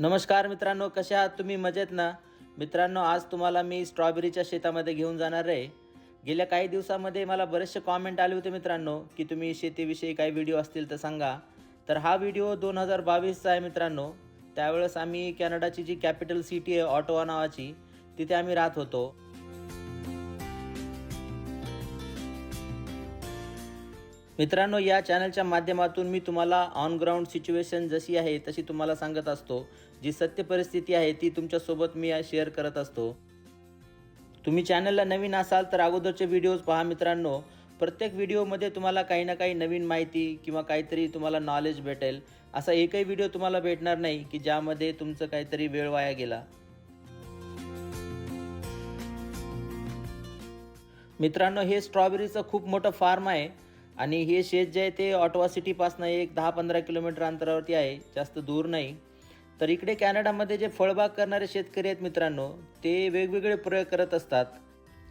नमस्कार मित्रांनो कसे आहात तुम्ही? मजेत ना? मित्रांनो आज तुम्हाला मी स्ट्रॉबेरीच्या शेतामध्ये घेऊन जाणार आहे. गेल्या काही दिवसामध्ये मला बरेचसे कॉमेंट आले होते मित्रांनो की तुम्ही शेतीविषयी काही व्हिडिओ असतील तर सांगा. तर हा व्हिडिओ दोन हजार बावीसचा आहे मित्रांनो. त्यावेळेस आम्ही कॅनडाची जी कॅपिटल सिटी आहे ऑटोवा नावाची तिथे आम्ही राहत होतो. मित्रांनो या चॅनलच्या माध्यमातून मी तुम्हाला ऑन ग्राउंड सिच्युएशन जशी आहे तशी तुम्हाला सांगत असतो. जी सत्य परिस्थिती आहे ती तुमच्यासोबत मी शेअर करत असतो. तुम्ही चॅनलला नवीन असाल तर अगोदरचे व्हिडिओज पहा मित्रांनो. प्रत्येक व्हिडिओमध्ये तुम्हाला काही ना काही नवीन माहिती किंवा काहीतरी तुम्हाला नॉलेज भेटेल. असा एकही व्हिडिओ तुम्हाला भेटणार नाही की ज्यामध्ये तुमचं काहीतरी वेळ वाया गेला. मित्रांनो हे स्ट्रॉबेरीचं खूप मोठं फार्म आहे. आणि हे शेत जे आहे ते ऑटोवा सिटीपासनं एक दहा पंधरा किलोमीटर अंतरावरती आहे जास्त दूर नाही. तर इकडे कॅनडामध्ये जे फळबाग करणारे शेतकरी आहेत मित्रांनो ते वेगवेगळे प्रयोग करत असतात.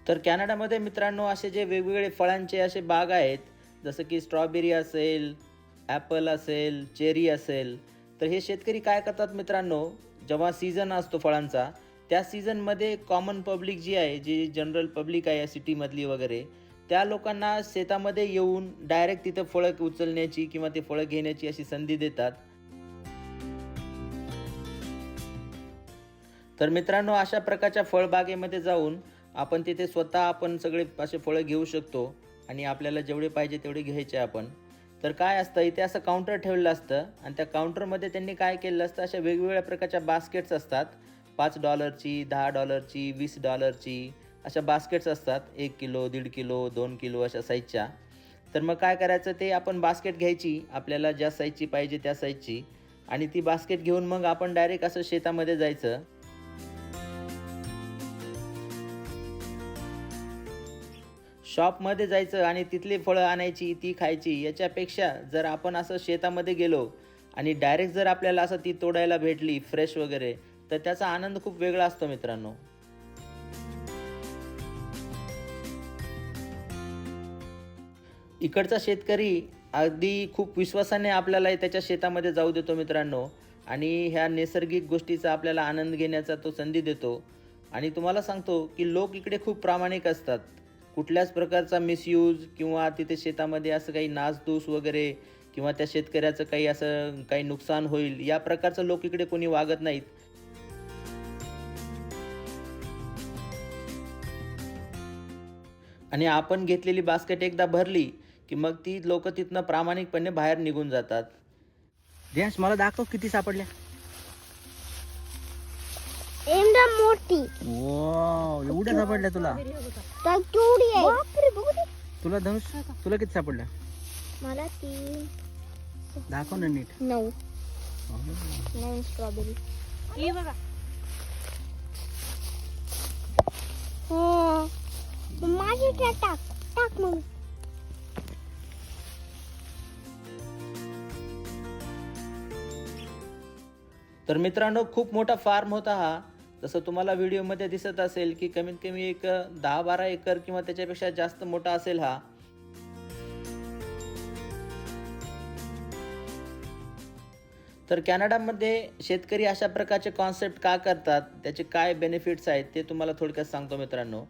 तर कॅनडामध्ये मित्रांनो असे जे वेगवेगळे फळांचे असे बाग आहेत जसं की स्ट्रॉबेरी असेल ॲपल असेल चेरी असेल तर हे शेतकरी काय करतात मित्रांनो जेव्हा सीझन असतो फळांचा त्या सीझनमध्ये कॉमन पब्लिक जी आहे जी जनरल पब्लिक आहे सिटीमधली वगैरे त्या लोकांना शेतामध्ये येऊन डायरेक्ट तिथं फळं उचलण्याची किंवा ते फळं घेण्याची अशी संधी देतात. तर मित्रांनो अशा प्रकारच्या फळबागेमध्ये जाऊन आपण तिथे स्वतः आपण सगळे असे फळं घेऊ शकतो आणि आपल्याला जेवढे पाहिजे तेवढे घ्यायचे आपण. तर काय असतं इथे असं काउंटर ठेवलेलं असतं आणि त्या काउंटरमध्ये त्यांनी काय केलेलं असतं अशा वेगवेगळ्या प्रकारच्या बास्केट्स असतात. पाच डॉलरची दहा डॉलरची वीस डॉलरची अशा बास्केट्स असतात एक किलो दीड किलो दोन किलो अशा साईजच्या तर मग काय करायचं ते आपण बास्केट घ्यायची आपल्याला ज्या साईजची पाहिजे त्या साईजची आणि ती बास्केट घेऊन मग आपण डायरेक्ट असं शेतामध्ये जायचं. शॉपमध्ये जायचं आणि तिथली फळं आणायची ती खायची याच्यापेक्षा जर आपण असं शेतामध्ये गेलो आणि डायरेक्ट जर आपल्याला असं ती तोडायला भेटली फ्रेश वगैरे तर त्याचा आनंद खूप वेगळा असतो मित्रांनो. इकडचा शेतकरी अगदी खूप विश्वासाने आपल्याला त्याच्या शेतामध्ये जाऊ देतो मित्रांनो. आणि ह्या नैसर्गिक गोष्टीचा आपल्याला आनंद घेण्याचा तो संधी देतो. आणि तुम्हाला सांगतो की लोक इकडे खूप प्रामाणिक असतात. कुठल्याच प्रकारचा मिसयूज किंवा तिथे शेतामध्ये असं काही नासधूस वगैरे किंवा त्या शेतकऱ्याचं काही असं काही नुकसान होईल या प्रकारचं लोक इकडे कोणी वागत नाहीत. आणि आपण घेतलेली बास्केट एकदा भरली की मग ती लोक तिथनं प्रामाणिकपणे बाहेर निघून जातात. ध्यास मला दाखव किती सापडल्या. एकदम मोठी. एवढ्या सापडल्या तुला. तर केवढी आहे? बापरे बघू दे. तुला धनुष तुला किती सापडल्या? मला तीन. दाखव ना नीट. नऊ. नऊ स्ट्रॉबेरी हे बघा. माझी टाक टाक मग. तर मित्रांनो खूप मोठा फार्म होता हा. जसं तुम्हाला व्हिडिओमध्ये दिसत असेल की कमीत कमी एक दहा बारा एकर किंवा त्याच्यापेक्षा जास्त मोठा असेल हा. तर कॅनडामध्ये शेतकरी अशा प्रकारचे कॉन्सेप्ट का करतात? त्याचे काय बेनिफिट्स आहेत? ते तुम्हाला थोडक्यात सांगतो मित्रांनो.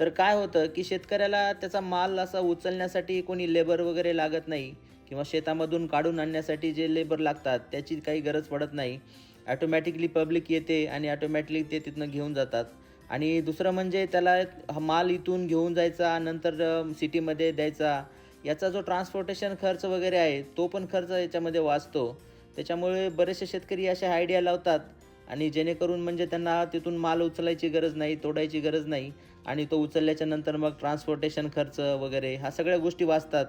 तर काय होतं की शेतकऱ्याला त्याचा माल असा उचलण्यासाठी कोणी लेबर वगैरे लागत नाही किंवा शेतामधून काढून आणण्यासाठी जे लेबर लागतात त्याची काही गरज पडत नाही. ॲटोमॅटिकली पब्लिक येते आणि ॲटोमॅटिकली ते तिथनं घेऊन जातात. आणि दुसरं म्हणजे त्याला हा माल इथून घेऊन जायचा नंतर सिटीमध्ये द्यायचा. याचा जो ट्रान्सपोर्टेशन खर्च वगैरे आहे तो पण खर्च याच्यामध्ये वाचतो. त्याच्यामुळे बरेचसे शेतकरी असे आयडिया लावतात आणि जेणेकरून म्हणजे त्यांना तिथून माल उचलायची गरज नाही तोडायची गरज नाही आणि तो उचलल्याच्या नंतर मग ट्रान्सपोर्टेशन खर्च वगैरे ह्या सगळ्या गोष्टी वाचतात.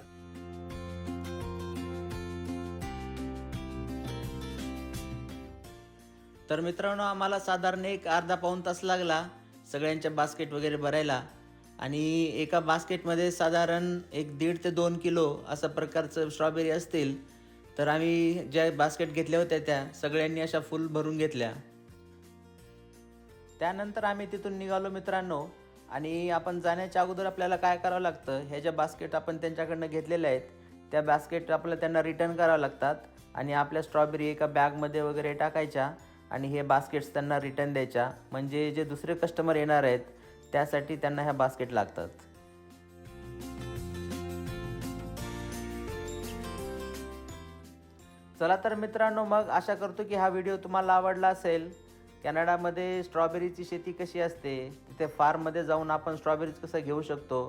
तर मित्रांनो आम्हाला साधारण एक अर्धा पाऊण तास लागला सगळ्यांच्या बास्केट वगैरे भरायला. आणि एका बास्केटमध्ये साधारण एक दीड ते दोन किलो असा प्रकारचं स्ट्रॉबेरी असतील तर आम्ही ज्या बास्केट घेतल्या होत्या त्या सगळ्यांनी अशा फुल भरून घेतल्या. त्यानंतर आम्ही तिथून निघालो मित्रांनो आणि आपण जाण्याच्या अगोदर आपल्याला काय करावं लागतं ह्या ज्या बास्केट आपण त्यांच्याकडनं घेतलेल्या आहेत त्या बास्केट आपल्याला त्यांना रिटर्न करावं लागतात. आणि आपल्या स्ट्रॉबेरी एका बॅगमध्ये वगैरे टाकायच्या आणि हे बास्केट्स त्यांना रिटर्न द्यायच्या. म्हणजे जे दुसरे कस्टमर येणार आहेत त्यासाठी त्यांना ह्या बास्केट लागतात. चला तर मित्रांनो मग आशा करतो की हा व्हिडिओ तुम्हाला आवडला असेल. कॅनडामध्ये स्ट्रॉबेरीची शेती कशी असते तिथे फार्ममध्ये जाऊन आपण स्ट्रॉबेरीज कसं घेऊ शकतो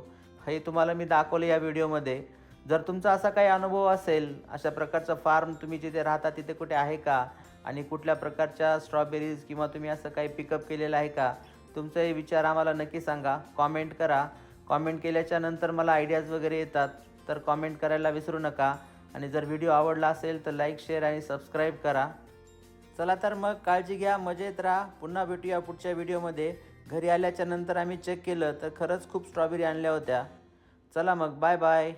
हे तुम्हाला मी दाखवलं या व्हिडिओमध्ये जर तुमचा असा काही अनुभव असेल अशा प्रकारचं फार्म तुम्ही जिथे राहता तिथे कुठे आहे का आणि कुठल्या प्रकारच्या स्ट्रॉबेरीज किंवा तुम्ही असं काही पिकअप केलेलं आहे का? तुमचे विचार आम्हाला नक्की सांगा. कॉमेंट करा. कॉमेंट केल्याच्यानंतर मला आयडियाज वगैरे येतात तर कॉमेंट करायला विसरू नका. आणि जर व्हिडिओ आवडला असेल तर लाईक शेअर आणि सबस्क्राईब करा. चला तर मग काळजी घ्या मजेत राहा. पुन्हा भेटूया पुढच्या व्हिडिओमध्ये घरी आल्याच्यानंतर आम्ही चेक केलं तर खरंच खूप स्ट्रॉबेरी आणल्या होत्या. चला मग बाय बाय